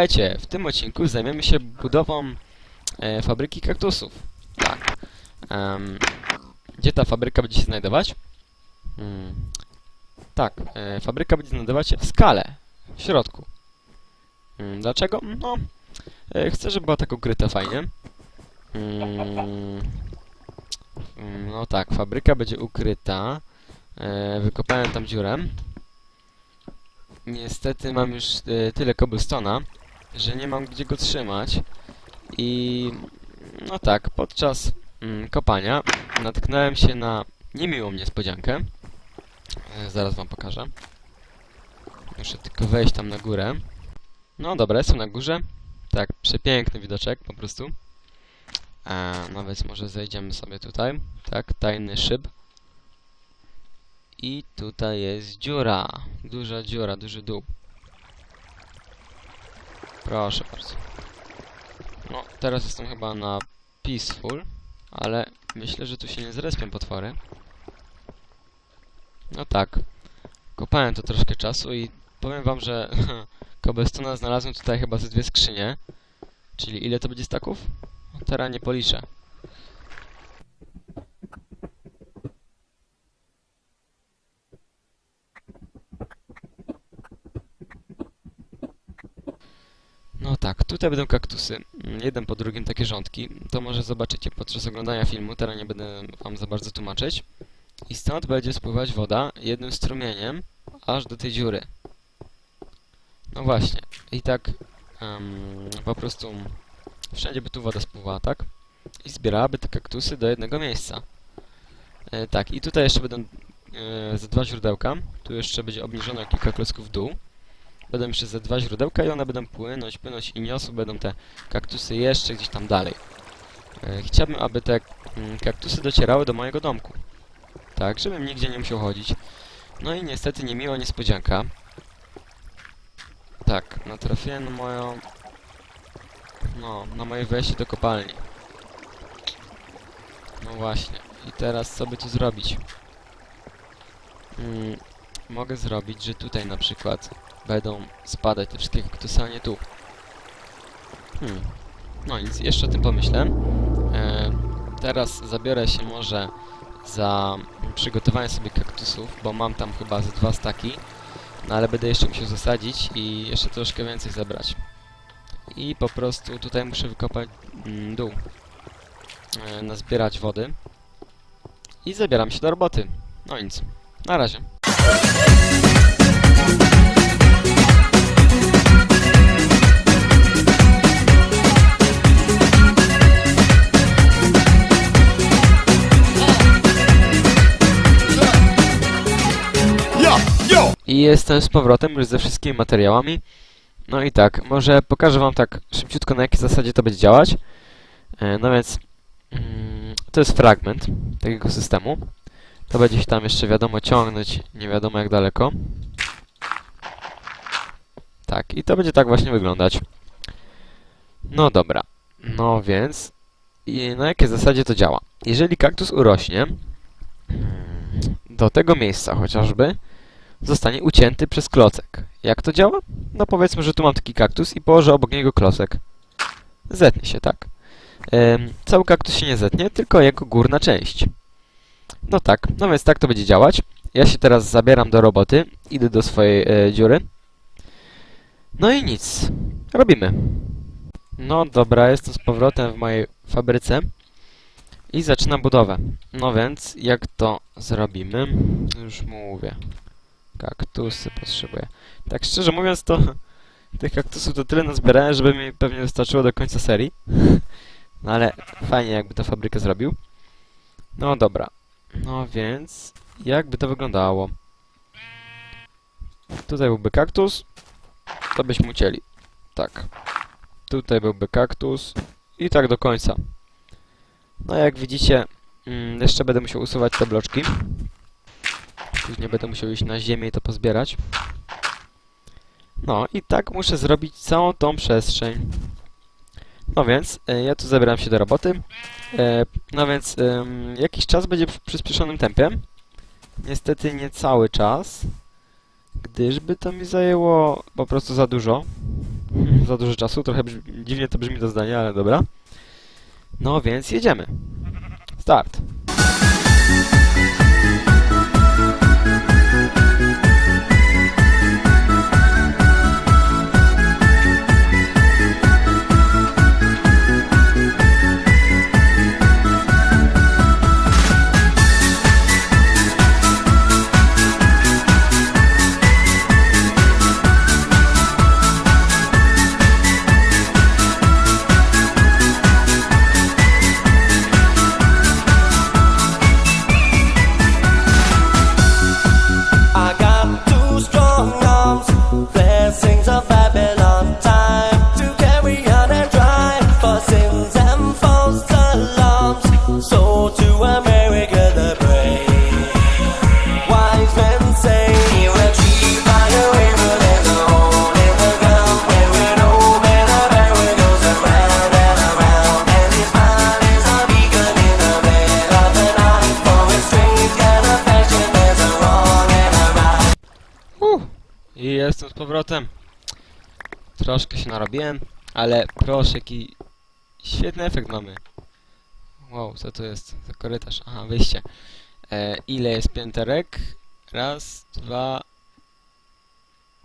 Słuchajcie, w tym odcinku zajmiemy się budową e, fabryki kaktusów. Tak. Em, gdzie ta fabryka będzie się znajdować? Hmm. Tak, e, fabryka będzie znajdować się w skale, w środku. Mm, dlaczego? No, e, chcę, żeby była tak ukryta fajnie. Mm, mm, no tak, fabryka będzie ukryta. E, wykopałem tam dziurę. Niestety mam już e, tyle cobblestona, że nie mam gdzie go trzymać. I no tak, podczas mm, kopania natknąłem się na niemiłą niespodziankę. E, zaraz wam pokażę. Muszę tylko wejść tam na górę. No dobra, jestem na górze. Tak, przepiękny widoczek po prostu. E, no więc może zejdziemy sobie tutaj. Tak, tajny szyb. I tutaj jest dziura. Duża dziura, duży dół. Proszę bardzo. No, teraz jestem chyba na peaceful, ale myślę, że tu się nie zrespią potwory. No tak. Kopałem to troszkę czasu i powiem wam, że Cobblestona znalazłem tutaj chyba ze dwie skrzynie. Czyli ile to będzie staków? No, teraz nie policzę. No tak, tutaj będą kaktusy. Mm, Jeden po drugim takie rządki. To może zobaczycie podczas oglądania filmu, teraz nie będę wam za bardzo tłumaczyć. I stąd będzie spływać woda jednym strumieniem aż do tej dziury. No właśnie. I tak em, po prostu wszędzie by tu woda spływała, tak? I zbierałaby te kaktusy do jednego miejsca. E, tak, i tutaj jeszcze będą e, ze dwa źródełka. Tu jeszcze będzie obniżone kilka klocków w dół. Będą jeszcze ze dwa źródełka i one będą płynąć, płynąć i niosą będą te kaktusy jeszcze gdzieś tam dalej. E, chciałbym, aby te mm, kaktusy docierały do mojego domku. Tak, żebym nigdzie nie musiał chodzić. No i niestety niemiła niespodzianka. Tak, natrafiłem na moją... No, na moje wejście do kopalni. No właśnie. I teraz co by tu zrobić? Mm, mogę zrobić, że tutaj na przykład będą spadać te wszystkie kaktusy, a nie tu. Hmm. No nic, jeszcze o tym pomyślę. E, teraz zabiorę się może za przygotowanie sobie kaktusów, bo mam tam chyba ze dwa staki. No ale będę jeszcze musiał zasadzić i jeszcze troszkę więcej zebrać. I po prostu tutaj muszę wykopać mm, dół. E, nazbierać wody. I zabieram się do roboty. No nic. Na razie. I jestem z powrotem już ze wszystkimi materiałami. No i tak, może pokażę wam tak szybciutko na jakiej zasadzie to będzie działać. E, no więc mm, to jest fragment takiego systemu. To będzie się tam jeszcze wiadomo ciągnąć, nie wiadomo jak daleko. Tak, i to będzie tak właśnie wyglądać. No dobra. No więc i na jakiej zasadzie to działa? Jeżeli kaktus urośnie mm, do tego miejsca chociażby, zostanie ucięty przez klocek. Jak to działa? No powiedzmy, że tu mam taki kaktus i położę obok niego klocek. Zetnie się, tak. Ym, cały kaktus się nie zetnie, tylko jego górna część. No tak, no więc tak to będzie działać. Ja się teraz zabieram do roboty, idę do swojej e, dziury. No i nic. Robimy. No dobra, jestem z powrotem w mojej fabryce i zaczynam budowę. No więc, jak to zrobimy? Już mówię. Kaktusy potrzebuję. Tak szczerze mówiąc, to tych kaktusów to tyle nazbierałem, żeby mi pewnie wystarczyło do końca serii. No ale fajnie jakby to fabrykę zrobił. No dobra. No więc, jakby to wyglądało? Tutaj byłby kaktus. To byśmy ucięli. Tak. Tutaj byłby kaktus. I tak do końca. No jak widzicie, mm, jeszcze będę musiał usuwać te bloczki. Później będę musiał iść na ziemię i to pozbierać. No i tak muszę zrobić całą tą przestrzeń. No więc, e, ja tu zabieram się do roboty. E, no więc, em, jakiś czas będzie w przyspieszonym tempie. Niestety nie cały czas, gdyż by to mi zajęło po prostu za dużo. za dużo czasu. Trochę brzmi, dziwnie to brzmi to zdanie, ale dobra. No więc jedziemy. Start. Troszkę się narobiłem, ale proszę, jaki świetny efekt mamy. Wow, co to jest za korytarz? Aha, wyjście. E, ile jest pięterek? Raz, dwa,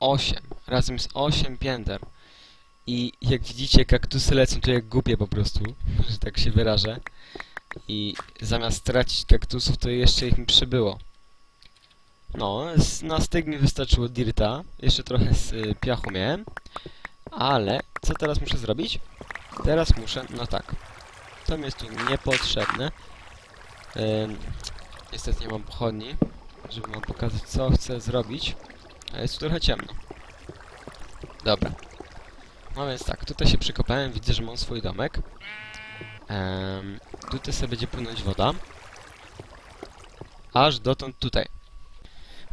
osiem. Razem jest osiem pięter. I jak widzicie, kaktusy lecą tu jak głupie po prostu, że tak się wyrażę. I zamiast stracić kaktusów, to jeszcze ich mi przybyło. No, z, na styk mi wystarczyło dirta, jeszcze trochę z y, piachu miałem, ale co teraz muszę zrobić? Teraz muszę, no tak, to mi jest tu niepotrzebne. Ym, niestety nie mam pochodni, żeby wam pokazać co chcę zrobić, a jest tu trochę ciemno. Dobra. No więc tak, tutaj się przykopałem, widzę, że mam swój domek. Em, tutaj sobie będzie płynąć woda. Aż dotąd tutaj.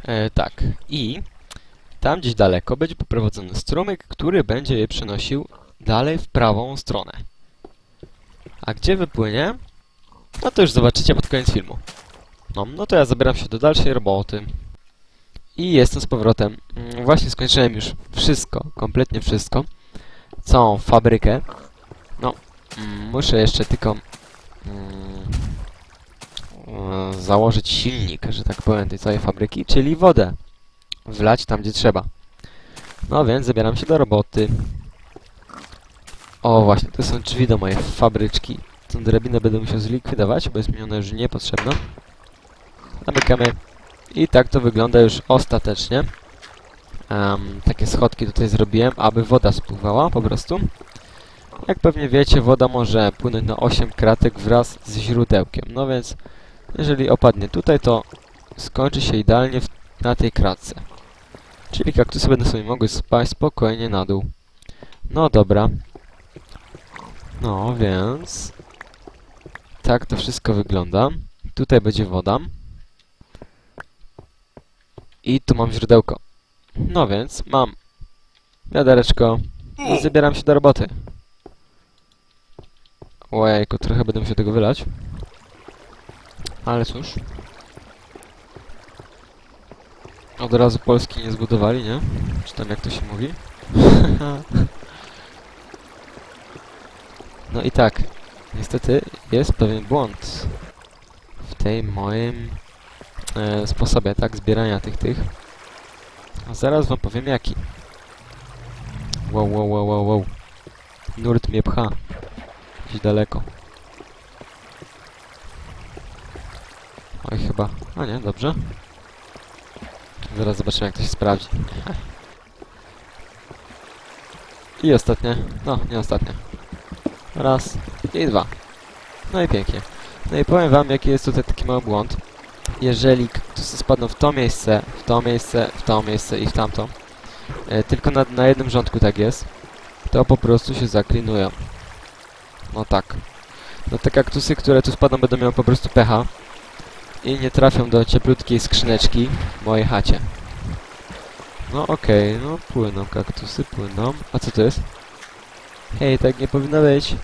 E, tak. I tam gdzieś daleko będzie poprowadzony strumyk, który będzie je przenosił dalej w prawą stronę. A gdzie wypłynie? No to już zobaczycie pod koniec filmu. No, no to ja zabieram się do dalszej roboty. I jestem z powrotem. Mm, Właśnie skończyłem już wszystko, kompletnie wszystko. Całą fabrykę. No, mm, muszę jeszcze tylko mm, założyć silnik, że tak powiem, tej całej fabryki, czyli wodę. Wlać tam, gdzie trzeba. No więc zabieram się do roboty. O, właśnie, to są drzwi do mojej fabryczki. Tą drabinę będę musiał zlikwidować, bo jest mi ona już niepotrzebna. Zamykamy. I tak to wygląda już ostatecznie. Em, takie schodki tutaj zrobiłem, aby woda spływała po prostu. Jak pewnie wiecie, woda może płynąć na 8 kratek wraz z źródełkiem. No więc jeżeli opadnie tutaj, to skończy się idealnie w, na tej kratce. Czyli kaktusy będą sobie mogły spaść spokojnie na dół. No dobra. No więc... Tak to wszystko wygląda. Tutaj będzie woda. I tu mam źródełko. No więc mam wiadereczko i zabieram się do roboty. Ojejku, trochę będę musiał tego wylać. Ale cóż. Od razu Polski nie zbudowali, nie? Czy tam jak to się mówi? no i tak. Niestety jest pewien błąd w tej moim e, sposobie, tak? Zbierania tych tych. A zaraz wam powiem jaki. Wow, wow, wow, wow, wow. Nurt mnie pcha. Gdzieś daleko. Oj, chyba. A nie, dobrze. Zaraz zobaczymy, jak to się sprawdzi. I ostatnie. No, nie ostatnie. Raz i dwa. No i pięknie. No i powiem wam, jaki jest tutaj taki mały błąd. Jeżeli kaktusy spadną w to miejsce, w to miejsce, w to miejsce i w tamto, e, tylko na, na jednym rządku tak jest, to po prostu się zaklinują. No tak. No te kaktusy, które tu spadną, będą miały po prostu pecha i nie trafią do cieplutkiej skrzyneczki w mojej chacie. No okej, no płyną kaktusy, płyną. A co to jest? Hej, tak nie powinno być.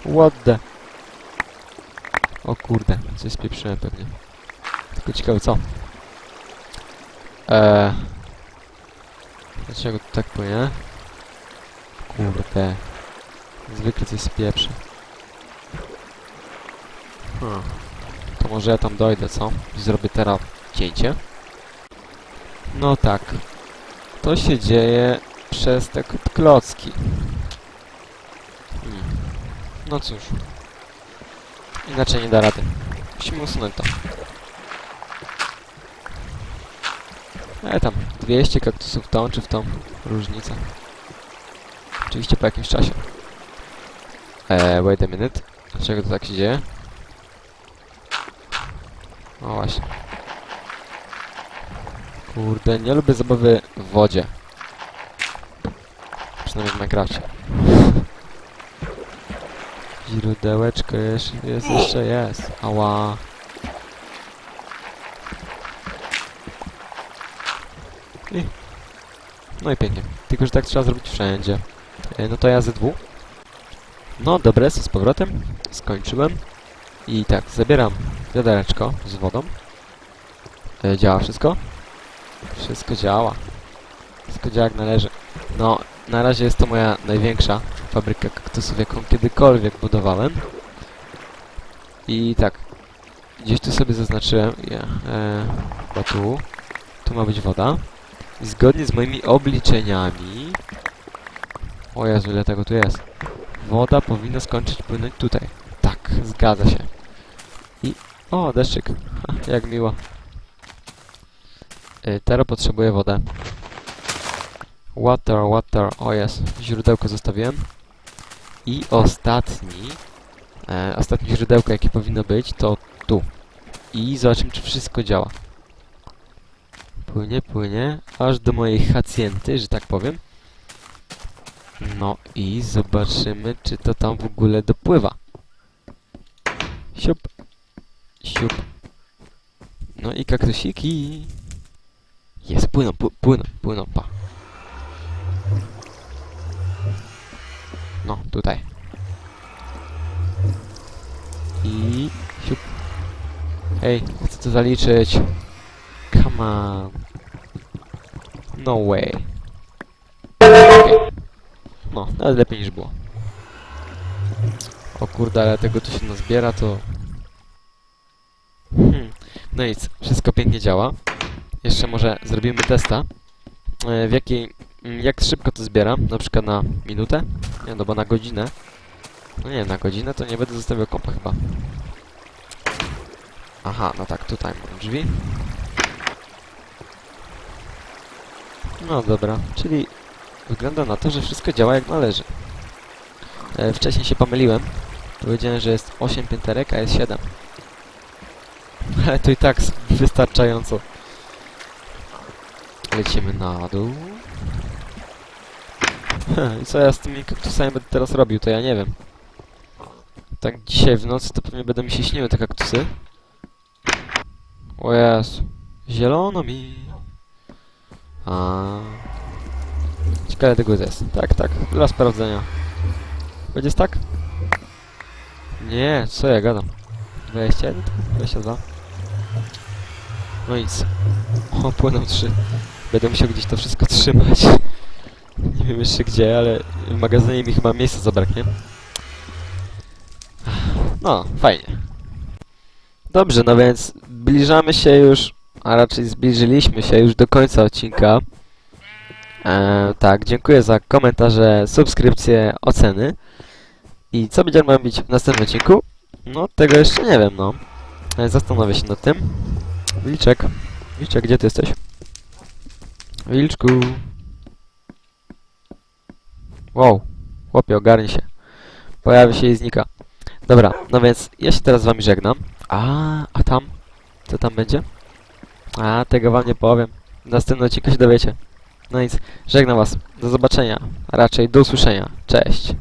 What the... O kurde, coś spieprzyłem pewnie. Tylko ciekawe co? Eee... Dlaczego to tak płynie? Kurde. Zwykle coś spieprzy. Hmm. To może ja tam dojdę, co? I zrobię teraz cięcie. No tak. To się dzieje przez te klocki. Hmm. No cóż. Inaczej nie da rady. Musimy usunąć to. E tam, 200 kaktusów w tą czy w tą różnica. Oczywiście po jakimś czasie. Eee, wait a minute. Dlaczego to tak się dzieje? O właśnie. Kurde, nie lubię zabawy w wodzie. Przynajmniej w Minecrafcie. Źródełeczko jest, jest jeszcze jest. Ała. I. No i pięknie. Tylko, że tak trzeba zrobić wszędzie. E, No to ja ze dwóch. No dobra, z powrotem. Skończyłem. I tak, zabieram wiadereczko z wodą. E, działa wszystko? Wszystko działa. Wszystko działa jak należy. No, na razie jest to moja największa fabryka kaktusów, jaką kiedykolwiek budowałem. I tak, gdzieś tu sobie zaznaczyłem, ja, e, tu, tu ma być woda. I zgodnie z moimi obliczeniami... O Jezu, ile tego tu jest. Woda powinna skończyć płynąć tutaj. Tak, zgadza się. O, deszczyk. Jak miło. Y, teraz potrzebuję wodę. Water, water. O jest, źródełko zostawiłem. I ostatni... E, ostatnie źródełko, jakie powinno być, to tu. I zobaczymy, czy wszystko działa. Płynie, płynie, aż do mojej hacjenty, że tak powiem. No i zobaczymy, czy to tam w ogóle dopływa. Siup. Siup. No i kaktusiki. Jest, płyną, pły- płyną, płyną, pa. No, tutaj. I... Siup. Hej, chcę to zaliczyć. Come on. No way. Okej. No, nawet lepiej niż było. O kurde, ale tego tu się nazbiera, to... No nic, wszystko pięknie działa. Jeszcze może zrobimy testa, e, w jakiej... mm, jak szybko to zbiera, na przykład na minutę, nie no bo na godzinę. No nie, na godzinę to nie będę zostawiał kompa chyba. Aha, no tak, tutaj mam drzwi. No dobra, czyli wygląda na to, że wszystko działa jak należy. E, wcześniej się pomyliłem. Powiedziałem, że jest 8 pięterek, a jest 7. Ale to i tak wystarczająco. Lecimy na dół. I co ja z tymi kaktusami będę teraz robił, to ja nie wiem. Tak dzisiaj w nocy to pewnie będą mi się śniły te kaktusy. O Jezu. Zielono mi. A. Ciekawe tego jest. Tak, tak. Dla sprawdzenia. Będzie tak? Nie, co ja gadam? 21? 22? No nic. O, płyną trzy. Będę musiał gdzieś to wszystko trzymać. Nie wiem jeszcze gdzie, ale w magazynie mi chyba miejsca zabraknie. No, fajnie. Dobrze, no więc zbliżamy się już, a raczej zbliżyliśmy się już do końca odcinka. E, tak, dziękuję za komentarze, subskrypcje, oceny. I co będziemy robić w następnym odcinku? No, tego jeszcze nie wiem, no. E, Zastanowię się nad tym. Wilczek. Wilczek, gdzie ty jesteś? Wilczku. Wow. Chłopie, ogarnij się. Pojawi się i znika. Dobra, no więc ja się teraz z wami żegnam. A, a tam? Co tam będzie? A, tego wam nie powiem. W następnym się dowiecie. No nic, żegnam was. Do zobaczenia. A raczej do usłyszenia. Cześć.